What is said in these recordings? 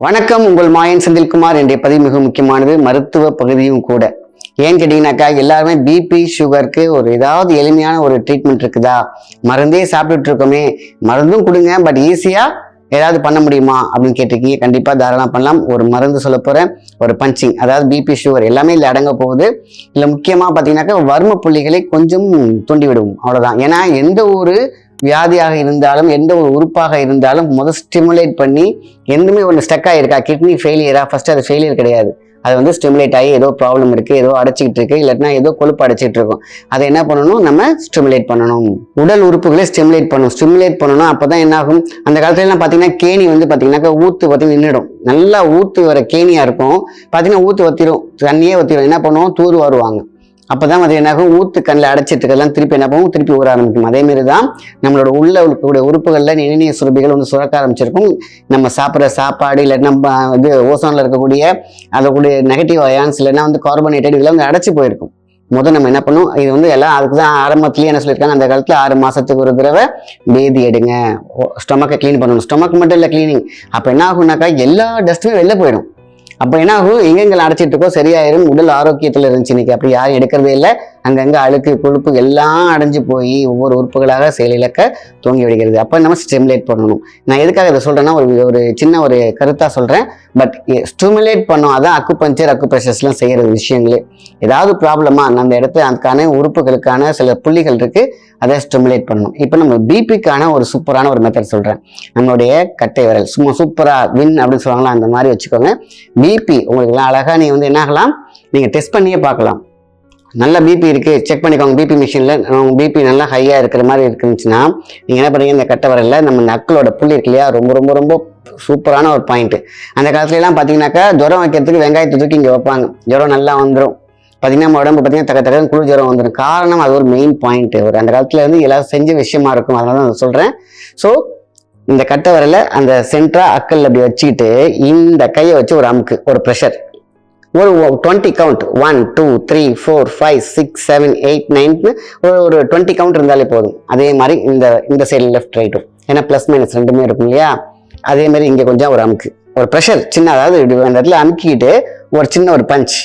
வணக்கம் உங்கள் மாயன் செந்தில்குமார். என்ற பதிவு மிக முக்கியமானது மருத்துவ பகுதியும் கூட. ஏன்னு கேட்டீங்கன்னாக்கா எல்லாருமே பிபி சுகருக்கு ஒரு ஏதாவது எளிமையான ஒரு ட்ரீட்மெண்ட் இருக்குதா? மருந்தே சாப்பிட்டுட்டு இருக்கோமே. மருந்தும் கொடுங்க பட் ஈஸியாக ஏதாவது பண்ண முடியுமா? அப்படின்னு கேட்டிருக்கீங்க. கண்டிப்பாக தாராளம் பண்ணலாம். ஒரு மருந்து சொல்ல போகிறேன் ஒரு பஞ்சிங் அதாவது பிபி சுகர் எல்லாமே இல்லை அடங்க போகுது. இல்லை முக்கியமாக பார்த்தீங்கன்னாக்கா வர்ம புள்ளிகளை கொஞ்சம் தூண்டி விடுவோம் அவ்வளோதான் ஏன்னா எந்த ஒரு வியாதியாக இருந்தாலும் எந்த ஒரு உறுப்பாக இருந்தாலும் முதல் ஸ்டிமுலேட் பண்ணி எதுவுமே ஒன்று ஸ்டக் ஆகிருக்கா கிட்னி ஃபெயிலியரா ஃபர்ஸ்ட் அது ஃபெயிலியர் கிடையாது. அது வந்து ஸ்டிமுலேட் ஆகி ஏதோ ப்ராப்ளம் இருக்கு ஏதோ அடைச்சிக்கிட்டு இருக்கு இல்லாட்டினா ஏதோ கொழுப்பு அடைச்சிட்டு இருக்கும். அதை என்ன பண்ணணும்? நம்ம ஸ்டிமுலேட் பண்ணணும். உடல் உறுப்புகளை ஸ்டிமுலேட் பண்ணணும். ஸ்டிமுலேட் பண்ணணும். அப்பதான் என்ன ஆகும் அந்த காலத்துல எல்லாம் பாத்தீங்கன்னா கேணி வந்து பார்த்தீங்கன்னாக்கா ஊத்து பற்றி நின்றுடும் நல்லா ஊத்து வர கேணியா இருக்கும். பாத்தீங்கன்னா ஊத்து வத்திரும். தண்ணியே வத்திரும். என்ன பண்ணுவோம்? தூர் வருவாங்க அப்பதான் அது என்னாகும் ஊத்து கண்ணில் அடைச்சிட்டு இருக்கலாம் திருப்பி என்ன போகும் திருப்பி ஊற ஆரம்பிக்கும். அதே மாதிரி தான் நம்மளோட உள்ள இருக்கக்கூடிய உறுப்புகள்ல நிணநீர் சுரபிகள் வந்து சுரக்க ஆரம்பிச்சிருக்கும். நம்ம சாப்பிட்ற சாப்பாடு இல்லை நம்ம இது ஓசோனில் இருக்கக்கூடிய அதைக்கூடிய நெகட்டிவ் அயான்ஸ் இல்லைன்னா வந்து கார்பனேட்டட் இதெல்லாம் வந்து அடைச்சி போயிருக்கும். முதல் நம்ம என்ன பண்ணும்? இது வந்து எல்லாம் அதுக்கு தான் ஆரம்பத்துலேயே என்ன சொல்லியிருக்காங்க? அந்த காலத்தில் ஆறு மாதத்துக்கு ஒரு தடவை பேதி எடுங்க. ஸ்டொமக்கை க்ளீன் பண்ணணும். ஸ்டொமக் மட்டும் இல்லை க்ளீனிங் அப்போ என்ன ஆகுனாக்கா எல்லா டஸ்ட்டுமே வெளில போயிடும். அப்போ என்ன ஆகும் எங்கெங்க அடைச்சிட்டு இருக்கோ சரியாயிரும். உடல் ஆரோக்கியத்தில் இருந்துச்சு இன்னைக்கு. அப்படி யாரும் எடுக்கிறதே இல்லை. அங்கங்கே அழுக்கு கொழுப்பு எல்லாம் அடைஞ்சு போய் ஒவ்வொரு உறுப்புகளாக செயலிழக்க தூங்கி விடுகிறது. அப்போ நம்ம ஸ்டிமுலேட் பண்ணணும். நான் எதுக்காக இதை சொல்கிறேன்னா ஒரு ஒரு சின்ன ஒரு கருத்தாக சொல்கிறேன் பட் ஸ்டிமுலேட் பண்ணோம் அதான் அக்கு பஞ்சர் செய்கிற விஷயங்களே. ஏதாவது ப்ராப்ளமா அந்த இடத்துல அதுக்கான உறுப்புகளுக்கான சில புள்ளிகள் இருக்குது அதை ஸ்டிமுலேட் பண்ணணும். இப்போ நம்ம பிபிக்கான ஒரு சூப்பரான ஒரு மெத்தட் சொல்கிறேன் நம்மளுடைய கட்டை விரல். சும்மா சூப்பராக வின் அப்படின்னு சொல்லுவாங்களா அந்த மாதிரி வச்சுக்கோங்க. பிபி உங்களுக்கு எல்லாம் அழகா வந்து என்ன ஆகலாம் நீங்கள் டெஸ்ட் பண்ணியே பார்க்கலாம். நல்ல பிபி இருக்குது செக் பண்ணிக்கோங்க. பிபி மிஷின்ல பிபி நல்லா ஹையாக இருக்கிற மாதிரி இருக்குச்சுன்னா நீங்கள் என்ன பண்ணுறீங்க இந்த கட்டை வரல நம்ம நக்களோட புள்ளி இருக்கு இல்லையா? ரொம்ப ரொம்ப ரொம்ப சூப்பரான ஒரு பாயிண்ட்டு அந்த காலத்துலலாம் பார்த்தீங்கன்னாக்கா ஜுரம் வைக்கிறதுக்கு வெங்காயத்தை தூக்கி இங்கே வைப்பாங்க. ஜுரம் நல்லா வந்துடும் பார்த்தீங்கன்னா நம்ம உடம்பு பார்த்தீங்கன்னா தக்க தக்க குளிர் ஜுரம் வந்துடும் காரணம் அது ஒரு மெயின் பாயிண்ட்டு ஒரு அந்த காலத்தில் வந்து எல்லாரும் செஞ்ச விஷயமா இருக்கும். அதனால தான் சொல்கிறேன் ஸோ இந்த கட்டை வரல அந்த சென்ட்ரா அக்கல் அப்படி வச்சுக்கிட்டு இந்த கையை வச்சு ஒரு அமுக்கு ஒரு ப்ரெஷர் ஒரு twenty count one two three four five six seven eight ninth ஒரு ஒரு டுவெண்ட்டி கவுண்ட் இருந்தாலே போதும். அதே மாதிரி இந்த இந்த சைடு லெஃப்ட் ரைட்டும் ஏன்னா ப்ளஸ் மைனஸ் ரெண்டுமே இருக்கும் இல்லையா? அதே மாதிரி இங்கே கொஞ்சம் ஒரு அமுக்கு. ஒரு ப்ரெஷர் சின்ன அதாவது அந்த இடத்துல அமுக்கிட்டு ஒரு சின்ன ஒரு பஞ்ச்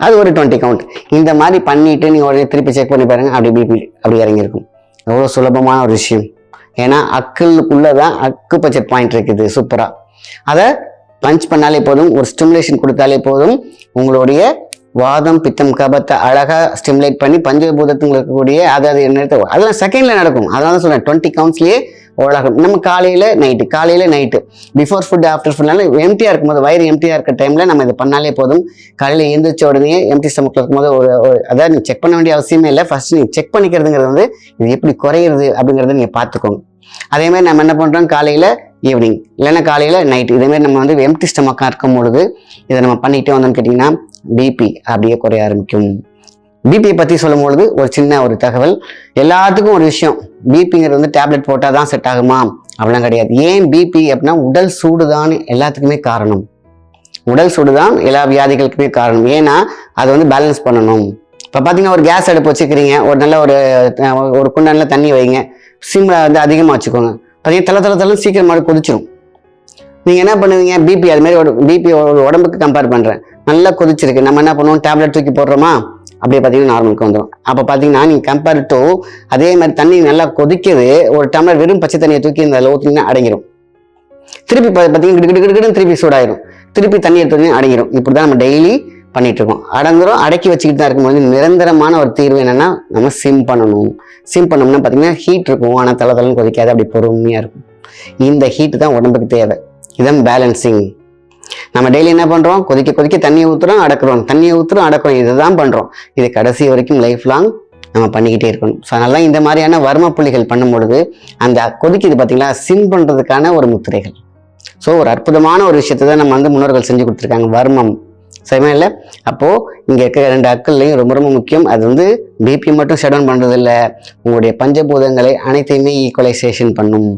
அது ஒரு டுவெண்ட்டி கவுண்ட் இந்த மாதிரி பண்ணிவிட்டு நீங்கள் உடனே திருப்பி செக் பண்ணி பாருங்கள் அப்படி பிபி அப்படி இறங்கியிருக்கும். எவ்வளோ சுலபமான ஒரு விஷயம். ஏன்னா அக்குள்ளுக்குள்ளே தான் அக்கு பட்ஜெட் பாயிண்ட் இருக்குது சூப்பராக அதை பஞ்ச் பண்ணாலே போதும் ஒரு ஸ்டிமுலேஷன் கொடுத்தாலே போதும். உங்களுடைய வாதம் பித்தம் கபத்தை அழகாக ஸ்டிமுலேட் பண்ணி பஞ்சபூதத்தில் இருக்கக்கூடிய அதாவது நேரத்தை அதெல்லாம் செகண்டில் நடக்கும். அதனால தான் சொல்றேன் டுவெண்ட்டி கவுண்ட்ஸ்லயே உலகம். நம்ம காலையில் நைட்டு காலையில் நைட்டு பிஃபோர் ஃபுட் ஆஃப்டர் ஃபுட்னால எம்டியாக இருக்கும்போது வயிறு எம்டியாக இருக்க டைமில் நம்ம இதை பண்ணாலே போதும். காலையில் எழுந்திரிச்ச உடனே எம்டி ஸ்டமக்கில் இருக்கும்போது ஒரு ஒரு- அதாவது நீ செக் பண்ண வேண்டிய அவசியமே இல்லை. ஃபர்ஸ்ட் நீ செக் பண்ணிக்கிறதுங்கிறது வந்து இது எப்படி குறையிறது அப்படிங்கிறத நீங்கள் பார்த்துக்கோங்க. அதே மாதிரி நம்ம என்ன பண்றோம்? காலையில ஈவினிங் இல்லைன்னா காலையில நைட் இதே மாதிரி நம்ம வந்து எம்டி ஸ்டமக்காக இருக்கும் பொழுது இதை நம்ம பண்ணிட்டே வந்தோம்னு கேட்டிங்கன்னா பிபி அப்படியே குறைய ஆரம்பிக்கும். பிபியை பற்றி சொல்லும் பொழுது ஒரு சின்ன ஒரு தகவல். எல்லாத்துக்கும் ஒரு விஷயம். பிபிங்கிறது வந்து டேப்லெட் போட்டால் தான் செட் ஆகுமா? அப்படிலாம் கிடையாது. ஏன் பிபி அப்படின்னா உடல் சூடு தான் எல்லாத்துக்குமே காரணம். உடல் சூடு தான் எல்லா வியாதிகளுக்குமே காரணம். ஏன்னா அதை வந்து பேலன்ஸ் பண்ணணும். இப்போ பார்த்தீங்கன்னா ஒரு கேஸ் அடுப்பு வச்சுக்கிறீங்க. ஒரு நல்ல ஒரு ஒரு குண்டான தண்ணி வைங்க. சிம்மில் வந்து அதிகமாக வச்சுக்கோங்க. பார்த்தீங்கன்னா தலை தலை தலை சீக்கிரமாக கொதிச்சிடும் நீங்கள் என்ன பண்ணுவீங்க? பிபி அது மாதிரி ஒரு பிபி உடம்புக்கு கம்பேர் பண்ணுறேன் நல்லா கொதிச்சிருக்கு. நம்ம என்ன பண்ணுவோம்? டேப்லெட் தூக்கி போடுறோமா? அப்படியே பார்த்தீங்கன்னா நார்மலுக்கு வந்துடும் அப்போ பார்த்தீங்கன்னா நீங்கள் கம்பேர் டு அதே மாதிரி தண்ணி நல்லா கொதிக்குது. ஒரு டம்ளர் வெறும் பச்சை தண்ணியை தூக்கி இந்த ஊற்றிங்கன்னா அடங்கிடும் திருப்பி பார்த்தீங்கன்னா கிடுக்கிடுக்கிடுன்னு திருப்பி சூடாயிரும். திருப்பி தண்ணி எடுத்து அடங்கிடும் இப்படி தான் நம்ம டெய்லி பண்ணிகிட்ருக்கோம் அடங்குறோம் அடக்கி வச்சுக்கிட்டு தான் இருக்கும்போது நிரந்தரமான ஒரு தீர்வு என்னென்னா நம்ம சிம் பண்ணணும். சிம் பண்ணோம்னா பார்த்தீங்கன்னா ஹீட் இருக்கும். ஆனால் தலை தலைன்னு கொதிக்காது. அப்படி பொறுமையாக இருக்கும். இந்த ஹீட் தான் உடம்புக்கு தேவை. இதான் பேலன்சிங் நம்ம டெய்லி என்ன பண்ணுறோம் கொதிக்க கொதிக்க தண்ணியை ஊற்றுறோம் அடக்குறோம். தண்ணியை ஊற்றுறோம் அடக்குறோம். இதுதான் பண்ணுறோம் இது கடைசி வரைக்கும் லைஃப் லாங் நம்ம பண்ணிக்கிட்டே இருக்கணும். ஸோ அதனால இந்த மாதிரியான வர்ம புள்ளிகள் பண்ணும்பொழுது அந்த கொதிக்குது பார்த்தீங்களா சிம் பண்ணுறதுக்கான ஒரு முத்திரைகள். ஸோ ஒரு அற்புதமான ஒரு விஷயத்தை தான் நம்ம வந்து முன்னோர்கள் செஞ்சு கொடுத்துருக்காங்க. வர்மம். சரிமா இல்லை? அப்போது இங்கே இருக்க ரெண்டு அக்கள்லையும் ரொம்ப ரொம்ப முக்கியம். அது வந்து பிபி மட்டும் ஷட் டவுன் பண்றது உங்களுடைய பஞ்சபூதங்களை அனைத்தையுமே ஈக்குவலைசேஷன் பண்ணும்.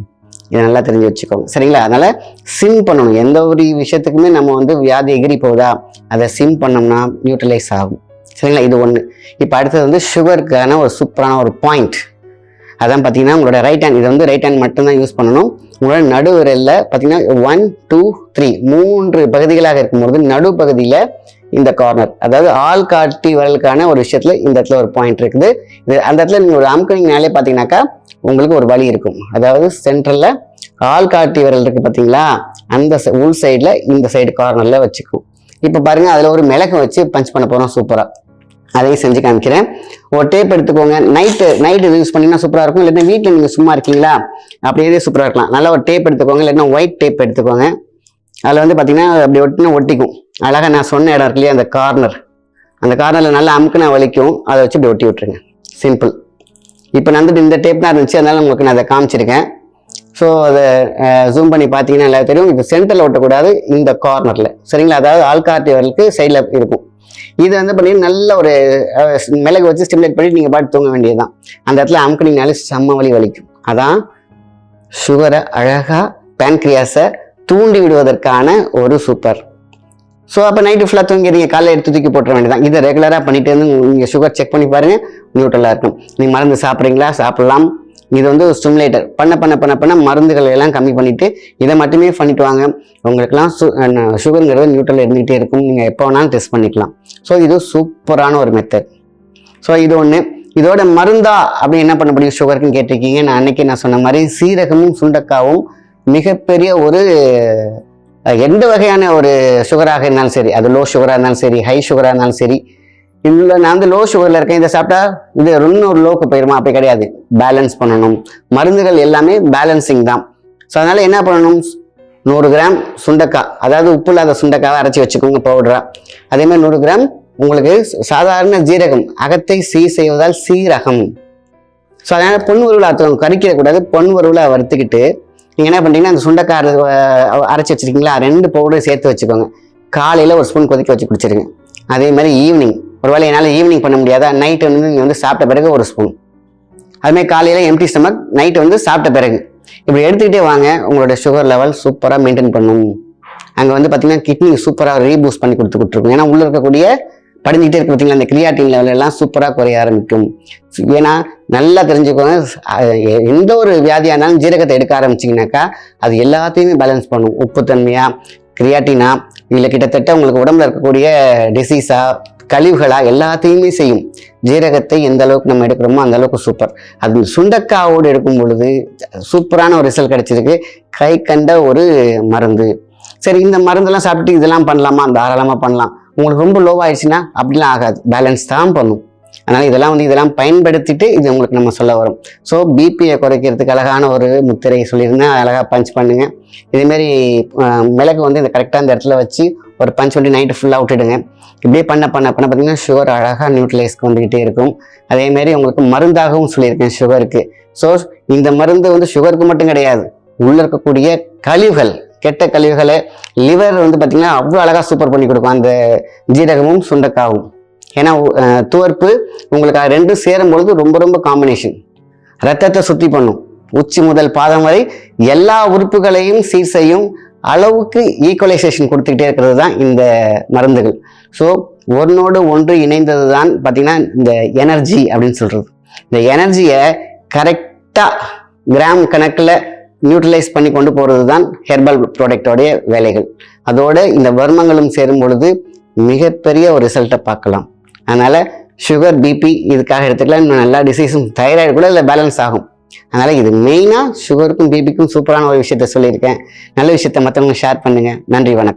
இதை நல்லா தெரிஞ்சு வச்சுக்கோங்க. சரிங்களா? அதனால் சிம் பண்ணணும். எந்த ஒரு விஷயத்துக்குமே நம்ம வந்து வியாதி எகிரி போகுதா? அதை சிம் பண்ணோம்னா நியூட்ரலைஸ் ஆகும். சரிங்களா? இது ஒன்று இப்போ அடுத்தது வந்து சுகருக்கான ஒரு சூப்பரான ஒரு பாயிண்ட் அதான் பார்த்தீங்கன்னா உங்களோட ரைட் ஹேண்ட் இதை வந்து ரைட் ஹேண்ட் மட்டும்தான் யூஸ் பண்ணணும். உங்களோட நடுவிரலில் பார்த்தீங்கன்னா ஒன் டூ த்ரீ மூன்று பகுதிகளாக இருக்கும்பொழுது நடு நடுப்பகுதியில் இந்த கார்னர் அதாவது ஆள் காட்டி வரலுக்கான ஒரு விஷயத்தில் இந்த இடத்துல ஒரு பாயிண்ட் இருக்குது. இது அந்த இடத்துல நீங்கள் ஒரு அமுக்கணிங்கனாலே பார்த்தீங்கன்னாக்கா உங்களுக்கு ஒரு வழி இருக்கும். அதாவது சென்ட்ரலில் ஆள் காட்டி விரல் இருக்குது பார்த்தீங்களா? அந்த உள் சைடில் இந்த சைடு கார்னரில் வச்சுக்கும். இப்போ பாருங்க அதில் ஒரு மிளகு வச்சு பஞ்ச் பண்ண போகிறோம் சூப்பராக அதையும் செஞ்சு காமிக்கிறேன். ஒரு டேப் எடுத்துக்கோங்க. நைட்டு நைட்டு யூஸ் பண்ணிங்கன்னா சூப்பராக இருக்கும். இல்லைன்னா வீட்டில் நீங்கள் சும்மா இருக்கீங்களா? அப்படியே சூப்பராக இருக்கலாம். நல்லா ஒரு டேப் எடுத்துக்கோங்க. இல்லைன்னா ஒயிட் டேப் எடுத்துக்கோங்க. அதில் வந்து பார்த்தீங்கன்னா அப்படி ஒட்டினா ஒட்டிக்கும். அழகாக நான் சொன்ன இடம் இருக்கு அந்த கார்னர் அந்த கார்னரில் நல்லா அமுக்குனா வலிக்கும். அதை வச்சு இப்படி ஒட்டி விட்டுருங்க. சிம்பிள் இப்போ நான் வந்துட்டு இந்த டேப் தான் இருந்துச்சு. அதனால உங்களுக்கு நான் அதை காமிச்சிருக்கேன். ஸோ அதை ஜூம் பண்ணி பார்த்தீங்கன்னா நல்லா தெரியும். இப்போ சென்டரில் ஒட்டக்கூடாது. இந்த கார்னரில் சரிங்களா? அதாவது ஆள்காட்டி சைடில் இருக்கும். இது வந்து பண்ணி நல்ல ஒரு மிளகு வச்சு ஸ்டிமுலேட் பண்ணி நீங்கள் பாட்டு தூங்க வேண்டியதுதான். அந்த இடத்துல அமுக்குனீங்கனாலே செம்ம வலி வலிக்கும். அதான் சுகரை அழகாக பேன்க்ரியாஸை தூண்டி விடுவதற்கான ஒரு சூப்பர் ஸோ அப்போ நைட்டு ஃபுல்லாக தூங்கிறீங்க காலையில் எடுத்து தூக்கி போட்டுற வேண்டியதான் இதை ரெகுலராக பண்ணிட்டு வந்து நீங்கள் சுகர் செக் பண்ணி பாருங்கள் நியூட்ரலாக இருக்கும். நீங்கள் மருந்து சாப்பிட்றீங்களா? சாப்பிட்லாம். இது வந்து ஒரு ஸ்டிமுலேட்டர் பண்ண பண்ண பண்ண பண்ண மருந்துகள் எல்லாம் கம்மி பண்ணிவிட்டு இதை மட்டுமே பண்ணிட்டு வாங்க. உங்களுக்குலாம் சு சுகருங்கிறது நியூட்ரல் இருந்துகிட்டே இருக்கும். நீங்கள் எப்போ வேணாலும் டெஸ்ட் பண்ணிக்கலாம். ஸோ இது சூப்பரான ஒரு மெத்தட் ஸோ இது ஒன்று இதோட மருந்தா அப்படின்னு என்ன பண்ண முடியும்? சுகருக்குன்னு கேட்டிருக்கீங்க. நான் அன்னைக்கு நான் சொன்ன மாதிரி சீரகமும் சுண்டக்காவும் மிகப்பெரிய ஒரு எந்த வகையான ஒரு சுகராக இருந்தாலும் சரி அது லோ சுகராக இருந்தாலும் சரி ஹை சுகராக இருந்தாலும் சரி இந்த நான் வந்து லோ சுகரில் இருக்கேன். இதை சாப்பிட்டா இது இன்னொரு லோக்கு போயிருமா? அப்படி கிடையாது. பேலன்ஸ் பண்ணணும். மருந்துகள் எல்லாமே பேலன்சிங் தான். ஸோ அதனால் என்ன பண்ணணும்? நூறு கிராம் சுண்டக்காய். அதாவது உப்பு இல்லாத சுண்டக்காவை அரைச்சி வச்சுக்கோங்க பவுடரா அதே மாதிரி நூறு கிராம் உங்களுக்கு சாதாரண ஜீரகம். அகத்தை சீ செய்வதால் சீரகம். ஸோ அதனால் பொன் உருவில் அர்த்தம் கறிக்கிற கூடாது. பொன் உருவில் வறுத்துக்கிட்டு நீங்கள் என்ன பண்ணுறீங்கன்னா அந்த சுண்டைக்காய் அரைச்சி வச்சுருக்கீங்களா? ரெண்டு பவுடர் சேர்த்து வச்சுக்கோங்க. காலையில் ஒரு ஸ்பூன் கொதிக்க வச்சு குடிச்சிருங்க. அதே மாதிரி ஈவினிங் ஒருவேளை என்னால் ஈவினிங் பண்ண முடியாதா? நைட்டு வந்து நீங்கள் வந்து சாப்பிட்ட பிறகு ஒரு ஸ்பூன் அதுமாதிரி காலையில் எம்டி ஸ்டமக் நைட்டு வந்து சாப்பிட்ட பிறகு. இப்படி எடுத்துக்கிட்டே வாங்க உங்களோட சுகர் லெவல் சூப்பராக மெயின்டைன் பண்ணும். அங்கே வந்து பார்த்திங்கன்னா கிட்னி சூப்பராக ரீபூஸ்ட் பண்ணி கொடுத்து கொடுத்துருக்கும் ஏன்னா உள்ளே இருக்கக்கூடிய படிஞ்சிக்கிட்டே இருக்கு பார்த்தீங்களா அந்த கிரியாட்டின் லெவல் எல்லாம் சூப்பராக குறைய ஆரம்பிக்கும். ஏன்னா நல்லா தெரிஞ்சுக்கோங்க எ- எந்த ஒரு வியாதியாக இருந்தாலும் ஜீரகத்தை எடுக்க ஆரம்பிச்சிங்கனாக்கா அது எல்லாத்தையுமே பேலன்ஸ் பண்ணும். உப்புத்தன்மையாக கிரியாட்டினா இல்லை கிட்டத்தட்ட உங்களுக்கு உடம்புல இருக்கக்கூடிய டிசீஸாக கழிவுகளாக எல்லாத்தையுமே செய்யும். ஜீரகத்தை எந்த அளவுக்கு நம்ம எடுக்கிறோமோ அந்த அளவுக்கு சூப்பர் அது சுண்டக்காவோடு எடுக்கும் பொழுது சூப்பரான ஒரு ரிசல்ட் கிடைச்சிருக்கு. கை கண்ட ஒரு மருந்து. சரி இந்த மருந்தெல்லாம் சாப்பிட்டு இதெல்லாம் பண்ணலாமா? தாராளமாக பண்ணலாம். உங்களுக்கு ரொம்ப லோவாயிடுச்சுன்னா அப்படிலாம் ஆகாது. பேலன்ஸ் தான் பண்ணும். அதனால் இதெல்லாம் வந்து இதெல்லாம் பயன்படுத்திட்டு இது உங்களுக்கு நம்ம சொல்ல வரும். ஸோ பிபியை குறைக்கிறதுக்கு அழகான ஒரு முத்திரை சொல்லியிருந்தேன். அழகாக பஞ்ச் பண்ணுங்கள் இதேமாரி மிளகு வந்து இந்த கரெக்டாக அந்த இடத்துல வச்சு ஒரு பஞ்ச் பண்ணி நைட்டு ஃபுல்லாக விட்டுடுங்க. இப்படியே பண்ண பண்ண பண்ண பார்த்தீங்கன்னா சுகர் அழகாக நியூட்ரலைஸ்க்கு வந்துக்கிட்டே இருக்கும். அதேமாரி உங்களுக்கு மருந்தாகவும் சொல்லியிருக்கேன் சுகருக்கு ஸோ இந்த மருந்து வந்து சுகருக்கு மட்டும் கிடையாது. உள்ளே இருக்கக்கூடிய கழிவுகள் கெட்ட கழிவுகளை லிவர் வந்து பார்த்திங்கன்னா அவ்வளோ அழகாக சூப்பர் பண்ணி கொடுக்கும். அந்த ஜீரகமும் சுண்டக்காவும். ஏன்னா துவர்ப்பு உங்களுக்கு ரெண்டும் சேரும் பொழுது ரொம்ப ரொம்ப காம்பினேஷன் ரத்தத்தை சுத்தி பண்ணும். உச்சி முதல் பாதம் வரை எல்லா உறுப்புகளையும் சீர் செய்யும். அளவுக்கு ஈக்குவலைசேஷன் கொடுத்துக்கிட்டே இருக்கிறது தான் இந்த மருந்துகள். ஸோ ஒன்றோடு ஒன்று இணைந்தது தான் பார்த்திங்கன்னா இந்த எனர்ஜி அப்படின்னு சொல்கிறது இந்த எனர்ஜியை கரெக்டாக கிராம் கணக்கில் நியூட்ரலைஸ் பண்ணி கொண்டு போகிறது தான் ஹெர்பல் ப்ராடக்டோடைய வேலைகள். அதோடு இந்த வர்மங்களும் சேரும் பொழுது மிகப்பெரிய ஒரு ரிசல்ட்டை பார்க்கலாம். அதனால் சுகர் பிபி இதுக்காக எடுத்துக்கலாம். இன்னும் எல்லா டிசீஸும் தைராய்டு கூட இதில் பேலன்ஸ் ஆகும். அதனால இது மெயினாக சுகருக்கும் பிபிக்கும் சூப்பரான ஒரு விஷயத்த சொல்லியிருக்கேன். நல்ல விஷயத்த மற்றவங்க ஷேர் பண்ணுங்க. நன்றி வணக்கம்.